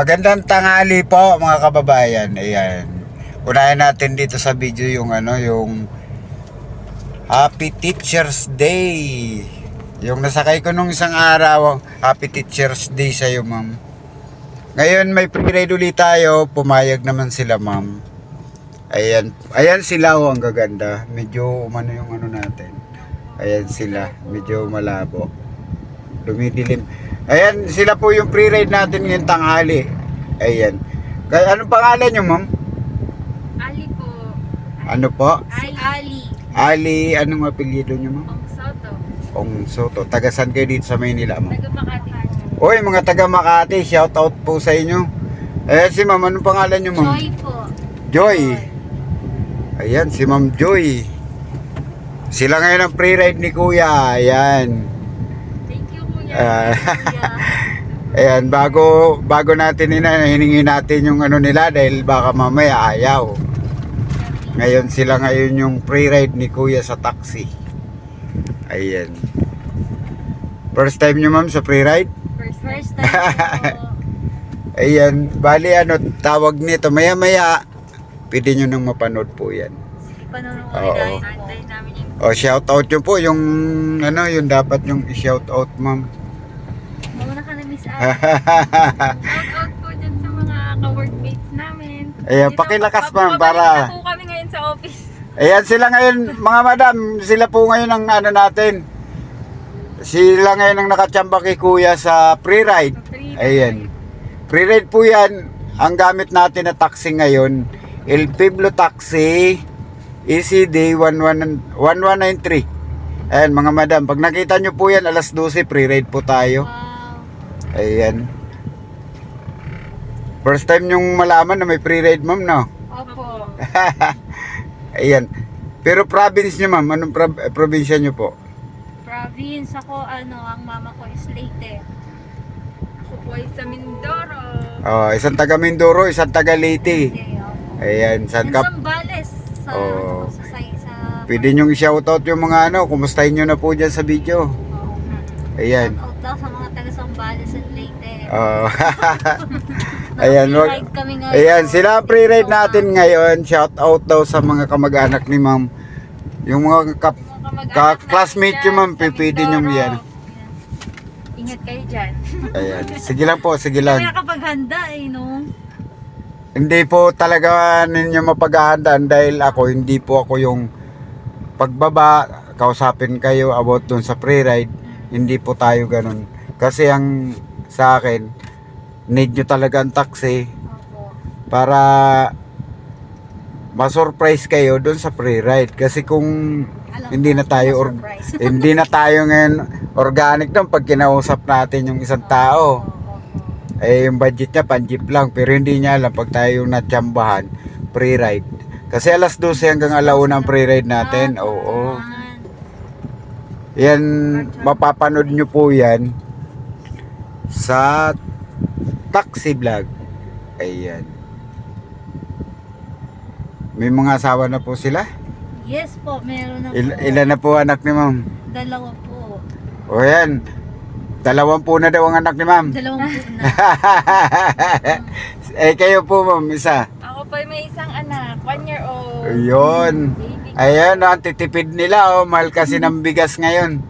Magandang tanghali po mga kababayan. Ayan. Unahin natin dito sa video yung ano, yung Happy Teacher's Day. Yung nasakay ko nung isang araw, Happy Teacher's Day sa'yo, ma'am. Ngayon may pre-ride ulit tayo. Pumayag naman sila, ma'am. Ayan. Ayan sila, oh, ang gaganda. Medyo umano yung ano natin. Ayan sila. Medyo malabo. Dumidilim. Ayan, sila po yung pre-ride natin ngayong tanghali. Ayan. Kaya anong pangalan nyo, ma'am? Ali po. Ano po? Si Ali. Ali, anong apelyido nyo, ma'am? Ong Soto. Ong Soto. Tagasan kayo dito sa Maynila, ma'am? Taga Makati. Oy, mga taga Makati, shout out po sa inyo. Ayan si ma'am, anong pangalan nyo, ma'am? Joy po. Joy. Ayan, si Ma'am Joy. Sila ngayon ang pre-ride ni Kuya. Ayan. Thank you kuya. Ah. Ayan, bago bago natin ina, hiningi natin yung ano nila dahil baka mamaya ayaw. Ngayon sila ngayon yung pre-ride ni Kuya sa taxi. Ayan. First time nyo ma'am sa pre-ride? First, first time. Ayan, bali ano, tawag nito, maya maya, pwede nyo nang mapanood po yan. Panonood namin O, shout out nyo po yung, ano, yung dapat yung i-shout out ma'am. Mauna ka na Miss Ali. Shout out po dyan sa mga ka-workmates namin. Ayan, pakilakas, pa- ma'am, para- na po kami ngayon sa office. Ayan sila ngayon, mga madam, sila po ngayon ang ano natin. Sila ngayon ang nakachamba kay kuya sa pre-ride. Free Ayan. Pre-ride po yan. Ang gamit natin na taxi ngayon, El Pueblo Taxi E ECD 11 1193. Ayan mga madam, pag nakita nyo po yan, alas 12, pre-ride po tayo. Wow. Ayan. First time nyong malaman na may pre-ride ma'am, no? Opo. Ayan. Pero province nyo ma'am, anong prob- eh, probinsya nyo po? Province ako, ano, ang mama ko is Leyte. Ako po ay sa Mindoro. Oh, isang taga Mindoro, isang taga Leyte. Okay, opo. Ayan, saan Yung ka? Sambales. Sa, Oo. ano, sa, sa, sa, Pwede nyong i-shoutout yung mga ano, kumustahin nyo na po dyan sa video. Ayan. Shout out daw sa mga taga Sambales at Leyte. Oh. Ayan, wag, ayan, sila pre-ride natin ngayon. Shout out daw sa mga kamag-anak ni ma'am. Yung mga kap ka-classmate natin nyo, ma'am, pipili Mindoro. yan. Ingat kayo dyan. Ayan. Sige lang po, sige Kaya lang. kapag handa eh, no? Hindi po talaga ninyo mapaghahandaan dahil ako, hindi po ako yung pagbaba, kausapin kayo about dun sa pre-ride. Hindi po tayo ganun. Kasi ang sa akin, need nyo talaga ang taxi para ma-surprise kayo dun sa pre-ride. Kasi kung Alam hindi na tayo or, hindi na tayo ngayon organic doon pag kinausap natin yung isang tao. Eh, yung budget niya, pan-jeep lang. Pero hindi niya alam pag tayo yung natsambahan, pre-ride. Kasi alas 12 hanggang alauna ang pre-ride natin. Ah, Oo. naman. Yan, mapapanood nyo po yan sa taxi vlog. Ayan. May mga asawa na po sila? Yes po, meron na Il- po. ilan na po anak ni ma'am? Dalawa po. O yan. Dalawang po na daw ang anak ni ma'am. Dalawang po na. eh kayo po ma'am, isa. Ako pa may isang anak, one year old. Ayun. Baby. Ayan, ang titipid nila, oh, mahal kasi ng bigas ngayon.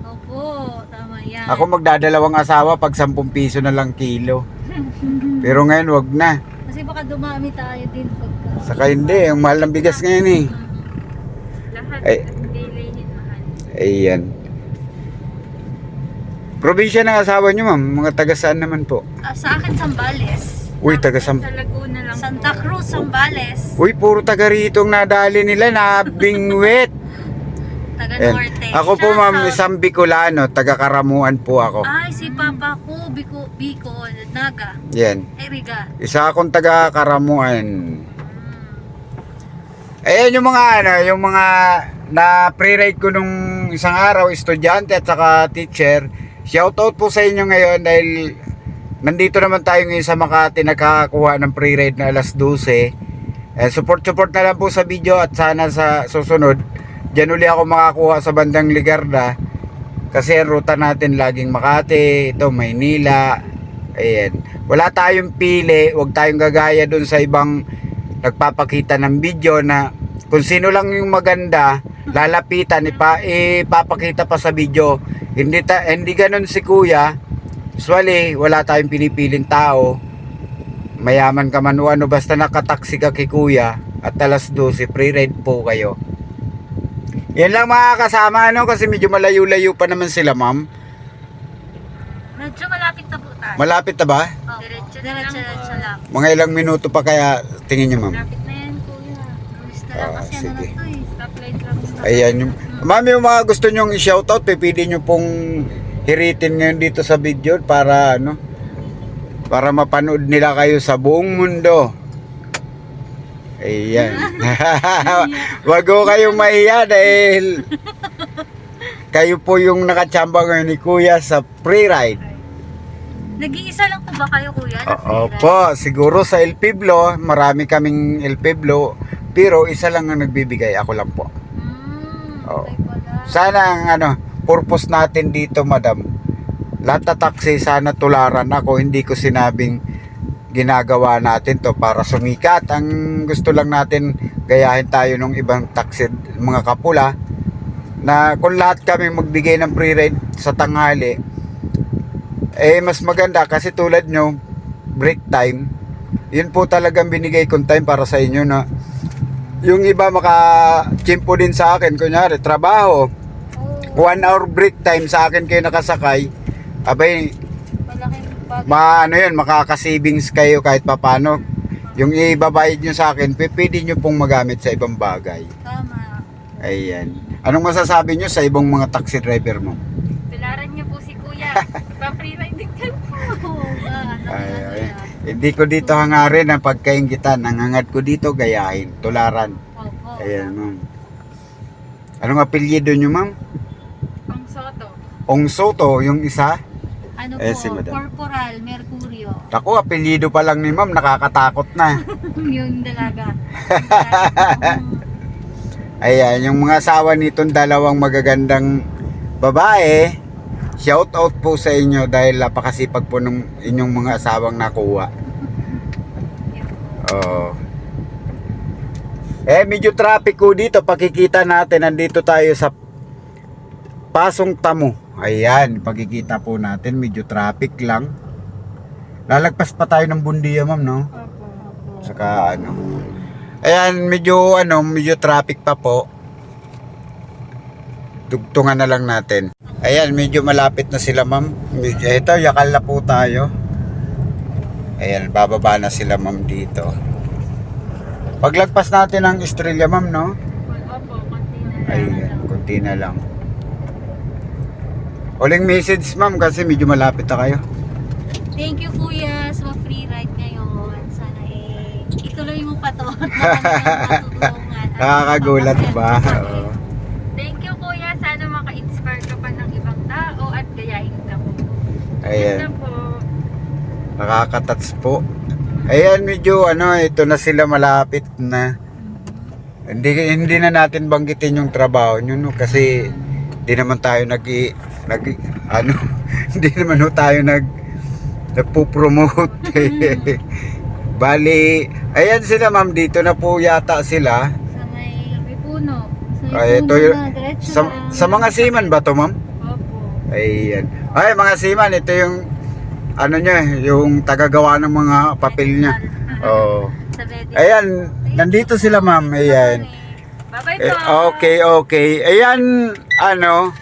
Ako magdadalawang asawa pag 10 piso na lang kilo. Pero ngayon, wag na. Kasi baka dumami tayo din pagka... Saka hindi, ang mahal ng bigas ngayon eh. Lahat Ay. bilihin mahal. Ayan. Probinsya ng asawa nyo, ma'am. Mga taga saan naman po? Ah, sa akin, Sambales. Uy, taga Sam... Sa Laguna lang Santa Cruz, Sambales. Uy, puro taga rito ang nadali nila na bingwit. Taga. Norte. Ako po, ma'am, isang Bicolano. Taga Karamuan po ako. Ay, si Papa ko, Biko, Bicol, Naga, Yan. Eriga. Isa akong taga Karamuan. Ayan yung mga ano, yung mga na pre-ride ko nung isang araw, estudyante at saka teacher. Shoutout po sa inyo ngayon dahil nandito naman tayo ngayon sa Makati nakakakuha ng pre-ride na alas 12. Eh, support support na lang po sa video at sana sa susunod Diyan uli ako makakuha sa bandang Ligarda kasi ruta natin laging Makati, ito Maynila, Ayan. Wala tayong pili, huwag tayong gagaya dun sa ibang nagpapakita ng video na kung sino lang yung maganda, lalapitan, ipa, ipapakita pa sa video. Hindi, ta, hindi ganun si kuya. Usually, wala tayong pinipiling tao. Mayaman ka man o ano, basta nakataksi ka kay kuya at alas 12, free ride po kayo. Yan lang mga kasama, ano, kasi medyo malayo-layo pa naman sila, ma'am. Medyo malapit na po tayo. Malapit na ba? Diretso na lang. Diretso lang. Mga ilang minuto pa kaya tingin niyo, ma'am? Malapit na yan, kuya. Na lang Ah, kasi ano sige. na to eh. Stoplight lang. Ayan yung Ma'am, yung mga gusto nyong i-shoutout, pipili nyo pong hiritin ngayon dito sa video para ano para mapanood nila kayo sa buong mundo. Ayan. Wag ko kayong mahiya dahil kayo po yung nakachamba ngayon ni Kuya sa pre-ride. Nag-iisa lang po ba kayo, kuya? na Oo free ride? po, siguro sa El Pueblo, marami kaming El Pueblo, pero isa lang ang nagbibigay, ako lang po. Oo. pala. Sana ang ano, purpose natin dito, madam. Lahat na taxi sana tularan ako, hindi ko sinabing ginagawa natin to para sumikat. Ang gusto lang natin gayahin tayo ng ibang taxi, mga kapula na kung lahat kami magbigay ng free ride sa tanghali eh mas maganda kasi tulad nyo break time. Yun po talagang binigay kong time para sa inyo na yung iba maka chimpo din sa akin. Kunyari trabaho one hour break time sa akin kayo nakasakay abay malaking bagay. ma ano yun makaka-savings kayo kahit papano yung ibabayad nyo sa akin pwede nyo pong magamit sa ibang bagay Tama. ayan anong masasabi nyo sa ibang mga taxi driver mo Pilaran niyo po si kuya. Pa-free riding ka po. Ay, ay. hindi ko dito hangarin ang pagkaingitan ang hangad ko dito gayahin tularan Opo. ayan ma'am anong apelyido nyo ma'am Ang soto. Ong Soto yung isa Ano Eh, po? si madam. Corporal Mercurio. Ako, apelyido pa lang ni ma'am, nakakatakot na. yung dalaga. Ayan, yung mga asawa nitong dalawang magagandang babae, shout out po sa inyo dahil napakasipag po ng inyong mga asawang nakuha. Oo. Eh, medyo traffic ko dito. Pakikita natin, nandito tayo sa Pasong Tamo. Ayan, pakikita po natin, medyo traffic lang. Lalagpas pa tayo ng Bundia, ma'am, no? Opo, opo. Saka ano. Ayan, medyo ano, medyo traffic pa po. Dugtungan na lang natin. Ayan, medyo malapit na sila, ma'am. Medyo, ito, yakal na po tayo. Ayan, bababa na sila, ma'am, dito. Paglagpas natin ang Estrella, ma'am, no? Opo, konti na lang. Ayan, konti na lang. Uling message, ma'am, kasi medyo malapit na kayo. Thank you kuya sa free ride ngayon. Sana eh, ituloy mo pa to. Nakakagulat ba? Oo. Thank you kuya. Sana maka-inspire ka pa ng ibang tao at gayahin ka po. Ayan. Yan po. Nakakatats po. Ayan, medyo ano, ito na sila malapit na. Hindi hindi na natin banggitin yung trabaho nyo no kasi hindi naman tayo nag nag ano, hindi naman ho tayo nag nagpo-promote. Bali, ayan sila ma'am dito na po yata sila. Sa may, may puno. Sa may Ay, ito puno yung- na, Sa, sa mga seaman ba to ma'am? Opo. Ayan. Ay, mga seaman, ito yung ano niya, yung tagagawa ng mga papel niya. Oh. Ayan, nandito sila ma'am. Ayan. Bye-bye Eh, po. okay, okay. Ayan, ano,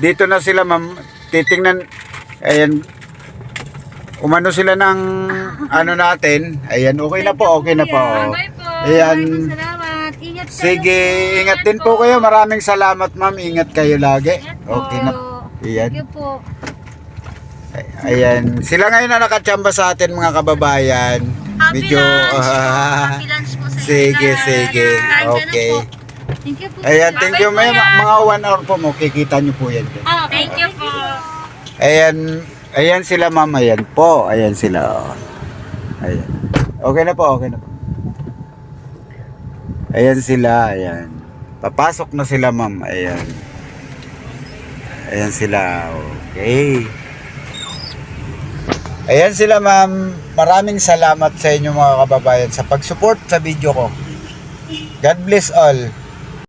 dito na sila ma'am. Titingnan, ayan, umano sila ng ano natin. Ayan, okay na po, okay na po. Bye po. Ayan. Salamat. Ingat kayo. Sige, ingat din po kayo. Maraming salamat ma'am. Ingat kayo lagi. Okay na. Ayan. Po. Ayan. Sila ngayon na nakachamba sa atin mga kababayan. Happy Medyo, lunch. Happy lunch po sa sige, sige. Okay. Thank you po. Ayan, thank you. May Bye-bye, mga one hour po mo. Kikita nyo po yan. Ah, thank you po. Ayan, ayan sila ma'am, ayan po, ayan sila. oh. Ayan. Okay na po, okay na po. Ayan sila, ayan. Papasok na sila ma'am, ayan. Ayan sila, okay. Ayan sila ma'am. Maraming salamat sa inyo mga kababayan sa pag-support sa video ko. God bless all.